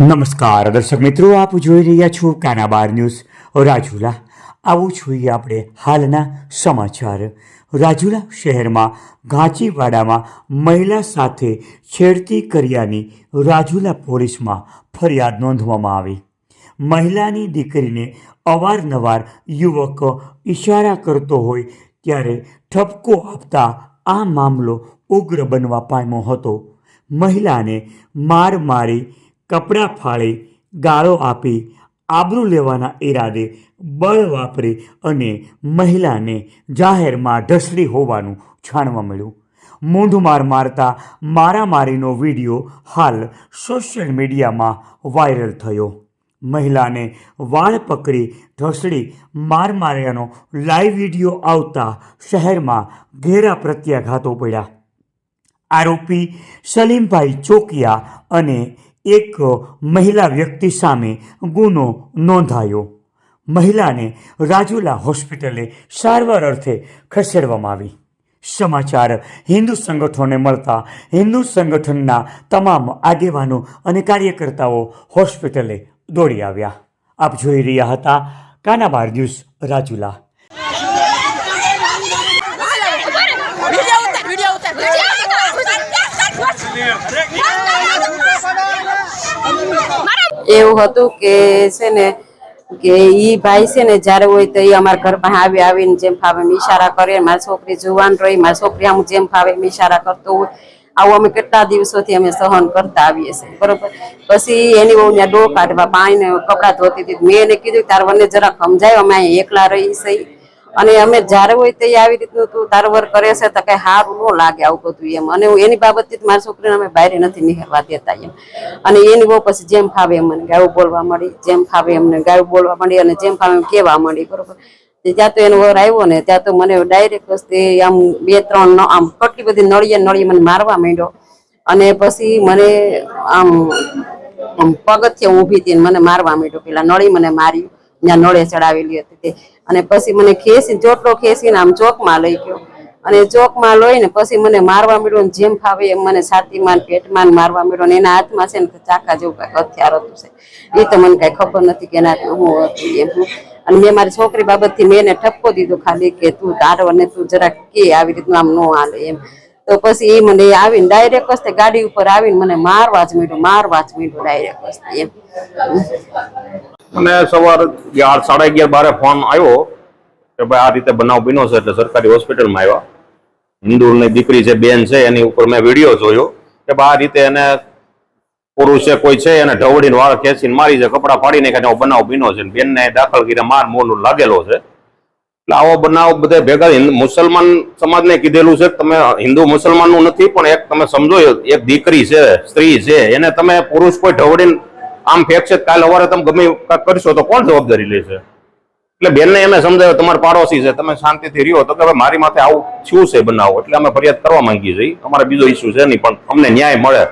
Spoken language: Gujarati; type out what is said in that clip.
નમસ્કાર, દર્શક મિત્રો, આપ જોઈ રહ્યા છો કાનાબાર ન્યૂઝ. રાજુલા, આવું જોઈએ આપણે હાલના સમાચાર. રાજુલા શહેરમાં ઘાંચીવાડામાં મહિલા સાથે છેડતી કર્યાની રાજુલા પોલીસમાં ફરિયાદ નોંધવામાં આવી. મહિલાની દીકરીને અવારનવાર યુવક ઈશારા કરતો હોય ત્યારે ઠપકો આપતા આ મામલો ઉગ્ર બનવા પામ્યો હતો. મહિલાને માર મારી કપડાં ફાળી, ગાળો આપી, આબરૂ લેવાના ઈરાદે બળ વાપરી અને મહિલાને જાહેરમાં ઢસડી હોવાનું જાણવા મળ્યું. મૂંઢ માર મારતા મારામારીનો વીડિયો હાલ સોશિયલ મીડિયામાં વાયરલ થયો. મહિલાને વાળ પકડી ઢસડી માર માર્યાનો લાઈવ વીડિયો આવતા શહેરમાં ઘેરા પ્રત્યાઘાતો પડ્યા. આરોપી સલીમભાઈ ચોકિયા અને એક મહિલા વ્યક્તિ સામે ગુનો નોંધાયો. મહિલાને રાજુલા હોસ્પિટલે સારવાર અર્થે ખસેડવામાં આવી. સમાચાર, હિન્દુ સંગઠનોને મળતા હિન્દુ સંગઠનના તમામ આગેવાનો અને કાર્યકર્તાઓ હોસ્પિટલે દોડી આવ્યા. આપ જોઈ રહ્યા હતા કાનાબાર ન્યૂઝ રાજુલા. ઉતાર એવું હતું કે છે ને, કે ઈ ભાઈ છે ને જ્યારે હોય તો એ અમારા ઘર પાસે આવી આવીને જેમ ફાવે એમ ઈશારા કરે. મારી છોકરી જુવાન રહી, મારી છોકરી આમ જેમ ફાવે એમ ઈશારા કરતો હોય. આવું અમે કેટલા દિવસોથી અમે સહન કરતા આવીએ છીએ, બરોબર? પછી એની બહુ ડોળ કાઢવા, પાણીને કપડાં ધોતી હતી. મેં એને કીધું, તાર મને જરાક સમજાય, અમે અહીંયા એકલા રહી છીએ. અને અમે જ્યારે હોય તે આવી રીતનું તું તારવર કરે છે તો કઈ સારું ન લાગે આવું બધું એમ. અને હું એની બાબતથી મારી છોકરીને અમે બહાર નથી નિહાળવા દેતા એમ. અને એની બહુ પછી જેમ ફાવે એમ મને ગાયું બોલવા મળી, જેમ ફાવે એમને ગાયું બોલવા મળી અને જેમ ફાવે એમ કેવા મળી, બરોબર? ત્યાં તો એનો વર આવ્યો ને, ત્યાં તો મને ડાયરેક્ટ વસ્તી આમ બે, ત્રણ આમ કેટલી બધી નળીએ નળીએ મને મારવા માંડ્યો. અને પછી મને આમ પગથિયે ઊભી હતી મને મારવા માંડ્યો. પેલા નળી મને માર્યું ત્યાં નળે ચડાવેલી હતી અને પછી મને ખેંચી ચોટલો ખેંચીને આમ ચોકમાં લઈ ગયો. અને ચોકમાં લઈને પછી મને મારવા મળ્યો ને જેમ ફાવે એમ મને છાતીમાં પેટમાં મારવા મળ્યો ને એના હાથમાં છે ને ચાકા જેવું કઈ હથિયાર હતું છે. એ તો મને કઈ ખબર નથી કે એના હું હતું એમ. અને મેં મારી છોકરી બાબતથી મેં એને ઠપકો દીધો ખાલી કે તું તારો અને તું જરાક કે આવી રીતનું આમ ન હાલે એમ. તો પછી એ મને આવીને ડાયરેક્ટ વસ્તે ગાડી ઉપર આવીને મને મારવા જ માંડ્યો, મારવા જ માંડ્યો ડાયરેક્ટ વસ્તે એમ. મને સવાર અગિયાર સાડા અગિયાર બારે ફોન આવ્યો કે ભાઈ આ રીતે બનાવ બન્યો છે એટલે સરકારી હોસ્પિટલમાં આવ્યા. હિન્દુની દીકરી છે, બેન છે, એની ઉપર મેં વીડિયો જોયો કે ભાઈ આ રીતે એને પુરુષ છે, કોઈ છે, એને ઢવડીને વાળ ખેંચીને મારી છે, કપડાં ફાડી નાખ્યા બનાવ બન્યો છે. બેનને દાખલ કરીને માર મોલ લાગેલો છે. એટલે આવો બનાવ બધે ભેગા મુસલમાન સમાજને કીધેલું છે તમે હિન્દુ મુસલમાનનું નથી, પણ એક તમે સમજો, એક દીકરી છે, સ્ત્રી છે, એને તમે પુરુષ કોઈ ઢવડીને આમ ફેંકશે કાલ અવારે તમે ગમે કરશો તો કોણ જવાબદારી લેશે? એટલે બેનને એમે સમજાવ્યો તમારા પાડોશી છે, તમે શાંતિથી રહ્યો. તો કે, હવે મારી માથે આવું શું છે બનાવો. એટલે અમે ફરિયાદ કરવા માંગીએ છીએ. અમારે બીજો ઇસ્યુ છે નહીં, પણ અમને ન્યાય મળે.